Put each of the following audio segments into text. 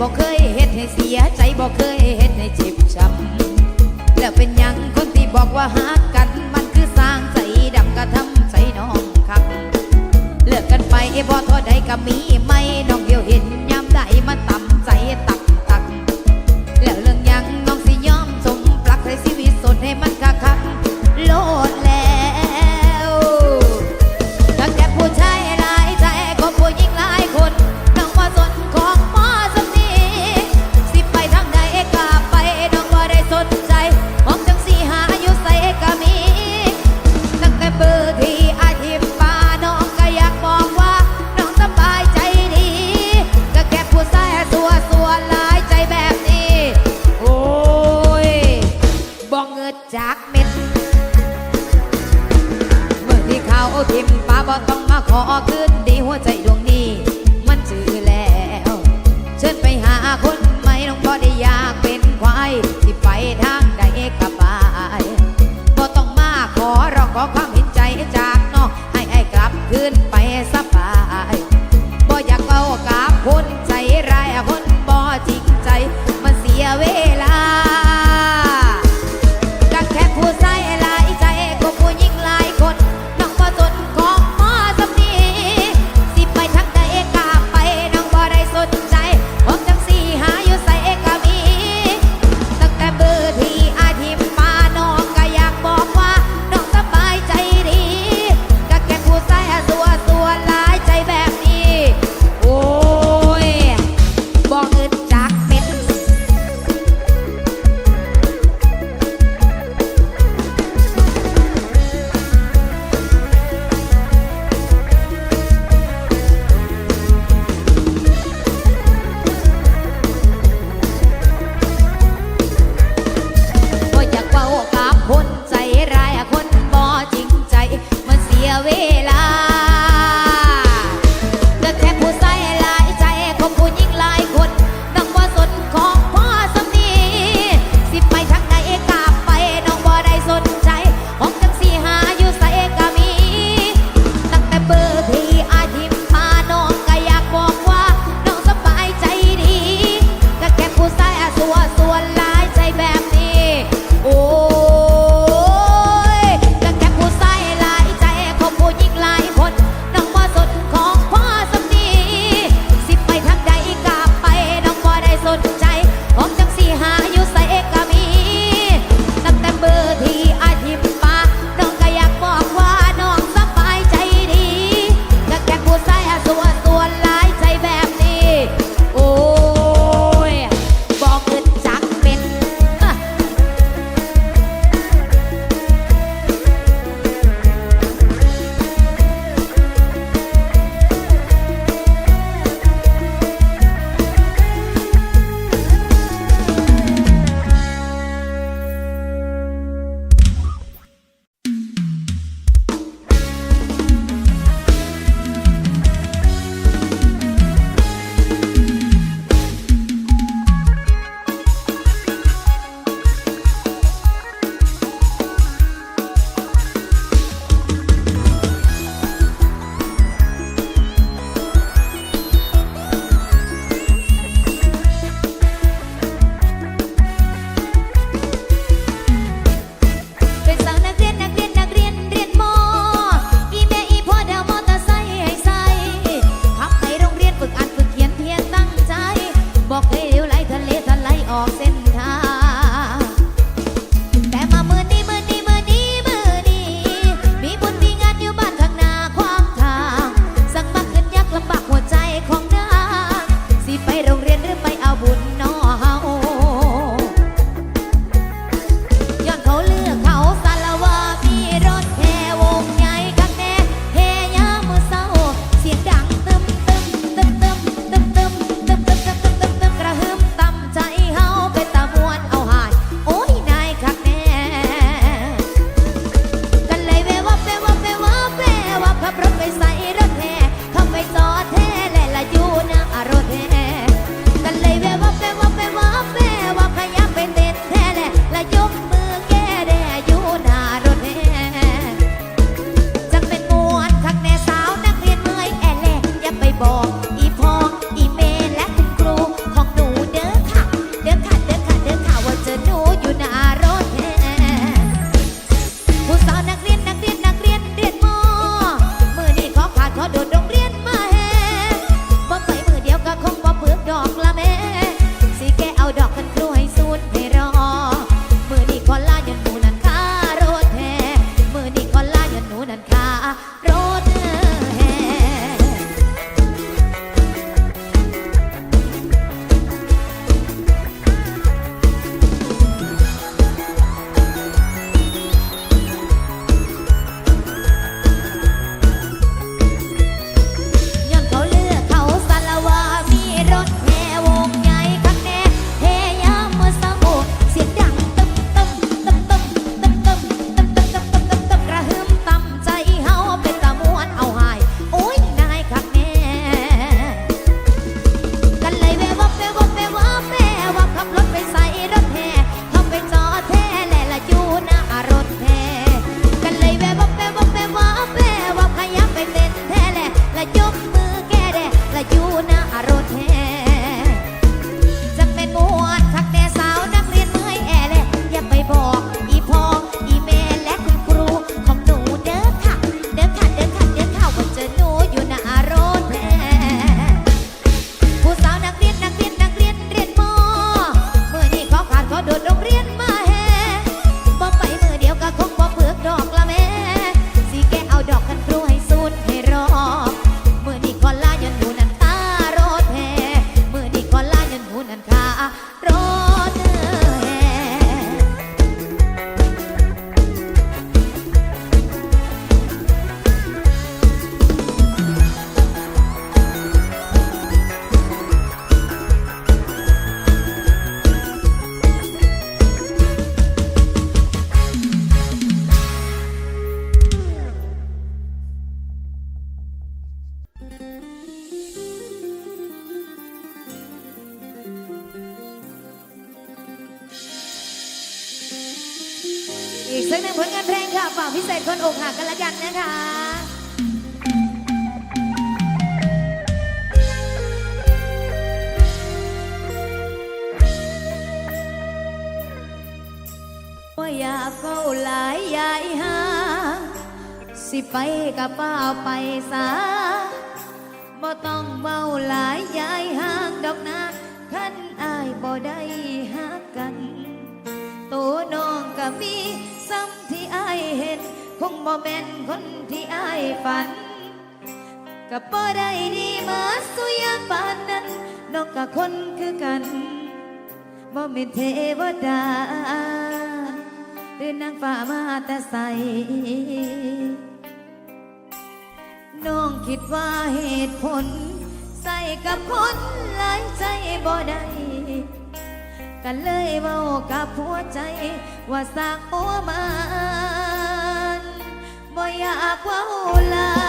บอกเคยเฮ็ดให้เสียใจบอกเคยเฮ็ดให้เจ็บช้ำแล้วเป็นยังคนที่บอกว่าหากันมันคือสร้างใจดำกระทำใจน้องคักเลิกกันไปไอ้บ่ทอใดก็มีไม่น้องเดียวเห็นยามใดมันต่ำใจต่ พอขึ้น เวลา พิเป็นคนอกหักกันละกันนะคะว่าอย่าเฝ้าหลายยายหาสิไปกับเป้าไปสาบ่ต้องเว้าหลายยายห่างดอกนะขันอายบ่ได้หักกันตัวน้องก็มี งบ่แม่นคนที่อายฝัน ก็บ่ได้ดีมาสุยาปานนั้นน้องก็คนคือกันบ่แม่นเทวดาหรือนางฟ้ามาแต่ใสน้องคิดว่าเหตุผล ใส่กับคนหลายใจบ่ได้กันเลยเว้ากับหัวใจ ว่าสร้างโอมัน บ่อยากว่าหลา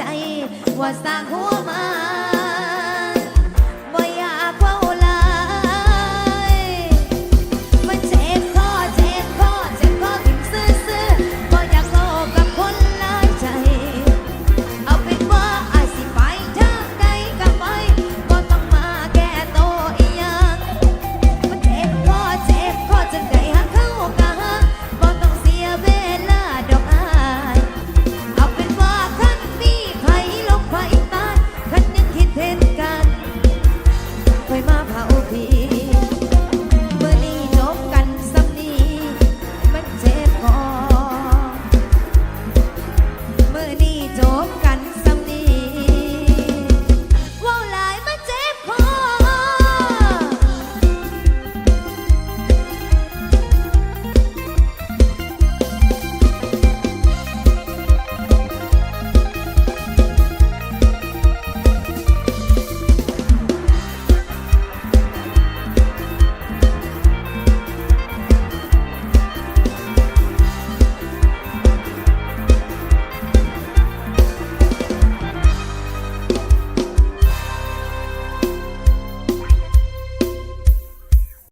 ใจ ว่าสร้างหัวมา